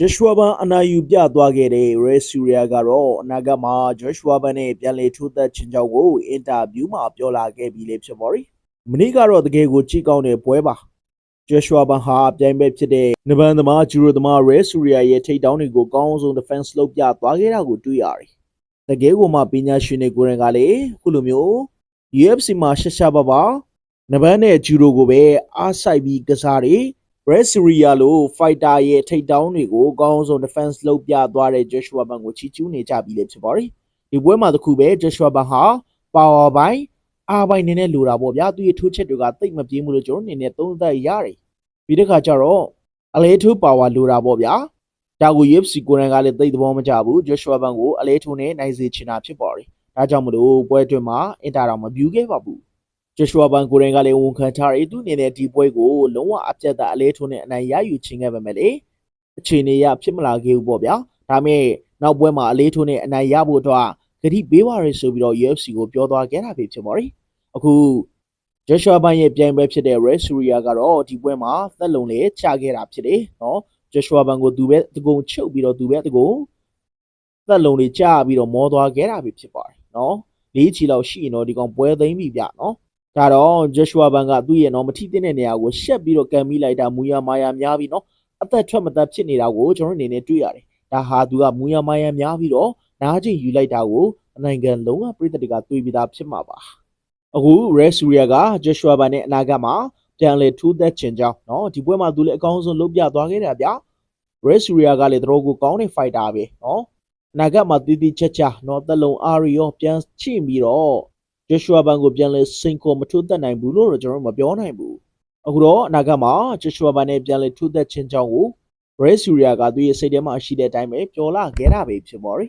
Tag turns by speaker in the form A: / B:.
A: ဂျွရှွာဘန်အနာယူပြသွားခဲ့တဲ့ရဲဆူရီယာကတော့အနာဂတ်မှာဂျွရှွာဘန်နဲ့ပြန်လည်ထိုးသက်ချင်းချောက်ကိုအင်တာဗျူးမှာပြောလာခဲ့ပြီးလေဖြစ်ပါရီမနေ့ကတော့တကယ်ကိုကြည့်ကောင်းတဲ့ပွဲပါဂျွရှွာဘန်ဟာပြိုင်ပွဲဖြစ်တဲ့နဗန်သမားဂျူရိုသမားရဲဆူရီယာရဲ့ထိပ်တောင်းတွေကိုကောင်းဆုံး defense လုပ်ပြသွားခဲ့တာကိုတွေ့ရတယ်တကယ်ကိုမှပညာရှင်တွေကိုယ်တိုင်ကလည်းခုလိုမျိုး UFC မှာရှက်ရှာပါပါနဗန်နဲ့ဂျူရိုကိုပဲအားဆိုင်ပြီးကစားတယ် Red Syria လို့ fighter ရဲ့ထိပ်တောင်းတွေကိုအကောင်းဆုံး defense လုပ်ပြသွားတဲ့ Joshua Ban ကိုချီးကျူးနေကြပြီလေဖြစ်ပါတယ်။ဒီပွဲမှာတစ်ခုပဲ Joshua Ban ဟာ power ပိုင်းအားပိုင်းနည်းနည်းလိုတာပေါ့ဗျာသူရဲ့ထိုးချက်တွေကတိတ်မပြေးဘူးလို့ကျွန်တော်အနေနဲ့သုံးသပ်ရတယ်။ပြီးတဲ့ခါကျတော့အလဲထိုး power လိုတာပေါ့ဗျာ။ဒါကို UFC ကိုယ်တိုင်ကလည်းသိတဲ့သဘောမကျဘူး Joshua Ban ကိုအလဲထိုးနဲ့နိုင်စေချင်တာဖြစ်ပါတယ်။ဒါကြောင့်မလို့ပွဲအတွင်းမှာအင်တာတော်မပြူခဲ့ပါဘူး။ ဂျရှွာဘန်ကိုရင်ကလည်းဝန်ခံထားရသူအနေနဲ့ဒီပွဲကိုလုံးဝအပြတ်သားအလဲထုံးနဲ့အနိုင်ရယူခြင်းခဲ့ပါမယ်လေအခြေအနေရဖြစ်မလာခဲ့ဘူးပေါ့ဗျာဒါမဲ့နောက်ပွဲမှာအလဲထုံးနဲ့အနိုင်ရဖို့အတွက်ဂတိပေးပါရဆိုပြီးတော့ UFC ကိုပြောသွားခဲ့တာပဲဖြစ်ပါရီအခုဂျရှွာဘန်ရဲ့ပြိုင်ပွဲဖြစ်တဲ့ Red Syria ကတော့ဒီပွဲမှာသက်လုံလေးချခဲ့တာဖြစ်တယ်နော်ဂျရှွာဘန်ကိုသူပဲတကုံချုပ်ပြီးတော့သူပဲတကုံသက်လုံလေးချပြီးတော့မောသွားခဲ့တာပဲဖြစ်ပါတယ်နော်လေးချီလောက်ရှိရင်တော့ဒီကောင်ပွဲသိမ်းပြီဗျနော် ဒါတော့ Joshua Ban ကသူ့ရဲ့နော်မထိသင့်တဲ့နေရာကိုရှက်ပြီးတော့ကန်မိလိုက်တာမူရမာယာများပြီးနော်အသက်ထွက်မသက်ဖြစ်နေတာကိုကျွန်တော်အနေနဲ့တွေ့ရတယ်။ဒါဟာသူကမူရမာယာများပြီးတော့နားကျင်ယူလိုက်တာကိုအနိုင်ငံလုံးကပြည်သက်တွေကတွေ့ပြီးသားဖြစ်မှာပါ။အခု Red Surya က Joshua Ban နဲ့အနာဂတ်မှာပြန်လေထူးသက်ချင်ကြောင်းနော်ဒီပွဲမှာသူလည်းအကောင်းဆုံးလုပ်ပြသွားခဲ့တာဗျာ။ Red Surya ကလည်းတော်ကိုကောင်းတဲ့ fighter ပဲနော်။အနာဂတ်မှာတည်တည်ချက်ချနော်သက်လုံအားရီရောပြန်ချိပြီးတော့ ဂျရှွာဘန်ကိုပြန်လဲစိန်ခေါ်မထိုးသက်နိုင်ဘူးလို့တော့ကျွန်တော်တို့မပြောနိုင်ဘူးအခုတော့အနာဂတ်မှာဂျရှွာဘန်နဲ့ပြန်လဲထိုးသက်ခြင်းကြောင့်ကိုရဲဆူရီယာကသူ့ရဲ့စိတ်ထဲမှာရှိတဲ့အတိုင်းပဲပျော်လာခဲ့တာပဲဖြစ်ပါရီ